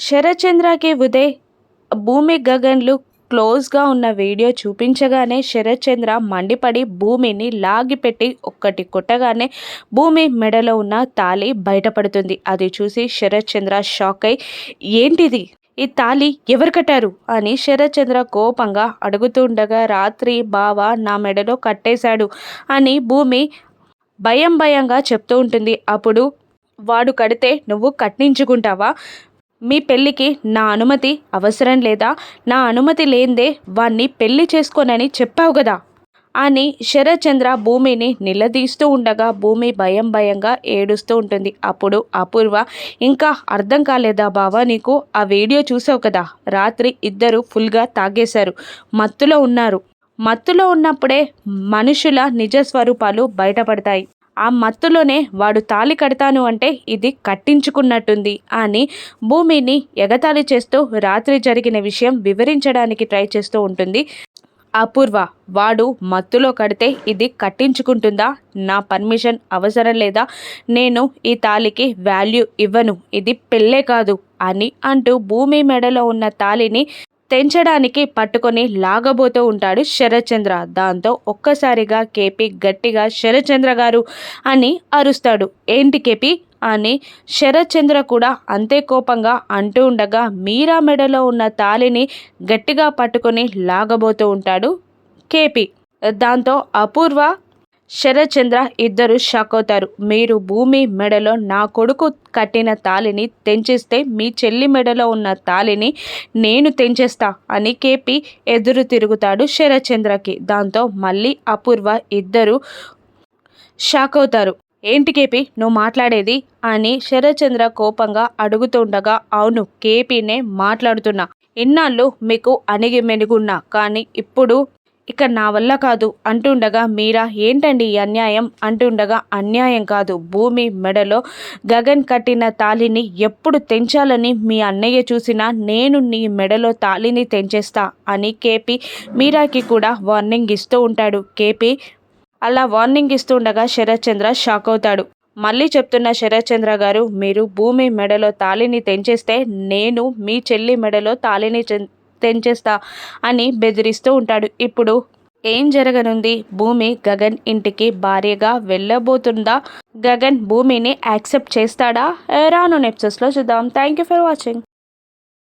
శరత్చంద్రకి ఉదయ్ భూమి గగన్లు క్లోజ్గా ఉన్న వీడియో చూపించగానే శరత్చంద్ర మండిపడి భూమిని లాగిపెట్టి ఒక్కటి కొట్టగానే భూమి మెడలో ఉన్న తాళి బయటపడుతుంది. అది చూసి శరత్చంద్ర షాక్ అయి ఏంటిది? ఈ తాళి ఎవరు కట్టారు? అని శరత్చంద్ర కోపంగా అడుగుతుండగా రాత్రి బావ నా మెడలో కట్టేశాడు అని భూమి భయం భయంగా చెప్తూ ఉంటుంది. అప్పుడు వాడు కడితే నువ్వు కట్టించుకుంటావా? మీ పెళ్ళికి నా అనుమతి అవసరం లేదా? నా అనుమతి లేందే వాణ్ణి పెళ్ళి చేసుకోనని చెప్పావు కదా అని శరత్చంద్ర భూమిని నిలదీస్తూ ఉండగా భూమి భయం భయంగా ఏడుస్తూ ఉంటుంది. అప్పుడు అపూర్వ ఇంకా అర్థం కాలేదా బావా నీకు? ఆ వీడియో చూసావు కదా? రాత్రి ఇద్దరు ఫుల్గా తాగేశారు. మత్తులో ఉన్నారు. మత్తులో ఉన్నప్పుడే మనుషుల నిజ స్వరూపాలు బయటపడతాయి. ఆ మత్తులోనే వాడు తాలి కడతాను అంటే ఇది కట్టించుకున్నట్టుంది అని భూమిని ఎగతాళి చేస్తూ రాత్రి జరిగిన విషయం వివరించడానికి ట్రై చేస్తూ ఉంటుంది. అపూర్వ వాడు మత్తులో కడితే ఇది కట్టించుకుంటుందా? నా పర్మిషన్ అవసరం లేదా? నేను ఈ తాలికి వాల్యూ ఇవ్వను ఇది పెళ్ళే కాదు అని అంటూ భూమి మెడలో ఉన్న తాలిని తెంచడానికి పట్టుకొని లాగబోతూ ఉంటాడు శరత్చంద్ర. దాంతో ఒక్కసారిగా కేపీ గట్టిగా శరత్చంద్ర గారు అని అరుస్తాడు. ఏంటి కేపీ? అని శరత్చంద్ర కూడా అంతే కోపంగా అంటూ ఉండగా మీరా మెడలో ఉన్న తాలిని గట్టిగా పట్టుకొని లాగబోతూ ఉంటాడు కేపీ. దాంతో అపూర్వ శరచంద్ర ఇద్దరు షాక్ అవుతారు. మీరు భూమి మెడలో నా కొడుకు కట్టిన తాలిని తెంచేస్తే మీ చెల్లి మెడలో ఉన్న తాలిని నేను తెంచేస్తా అని కేపి ఎదురు తిరుగుతాడు శరచంద్రకి. దాంతో మళ్ళీ అపూర్వ ఇద్దరు షాక్ అవుతారు. ఏంటి కేపీ? నువ్వు మాట్లాడేది? అని శరచంద్ర కోపంగా అడుగుతుండగా అవును కేపీనే మాట్లాడుతున్నా. ఇన్నాళ్ళు మీకు అణిగి మెనుగున్నా కానీ ఇప్పుడు ఇక నా వల్ల కాదు అంటుండగా మీరా ఏంటండి ఈ అన్యాయం? అంటుండగా అన్యాయం కాదు. భూమి మెడలో గగన్ కట్టిన తాళిని ఎప్పుడు తెంచాలని మీ అన్నయ్య చూసినా నేను నీ మెడలో తాళిని తెంచేస్తా అని కేపీ మీరాకి కూడా వార్నింగ్ ఇస్తూ ఉంటాడు. కేపీ అలా వార్నింగ్ ఇస్తుండగా శరత్చంద్ర షాక్ అవుతాడు. మళ్ళీ చెప్తున్న శరత్చంద్ర గారు మీరు భూమి మెడలో తాళిని తెంచేస్తే నేను మీ చెల్లి మెడలో తాళిని తెంచేస్తా అని బెదిరిస్తూ ఉంటాడు. ఇప్పుడు ఏం జరగనుంది? భూమి గగన్ ఇంటికి భార్యగా వెళ్ళబోతుందా? గగన్ భూమిని యాక్సెప్ట్ చేస్తాడా? రాను నెప్సెస్లో చూద్దాం. Thank you for watching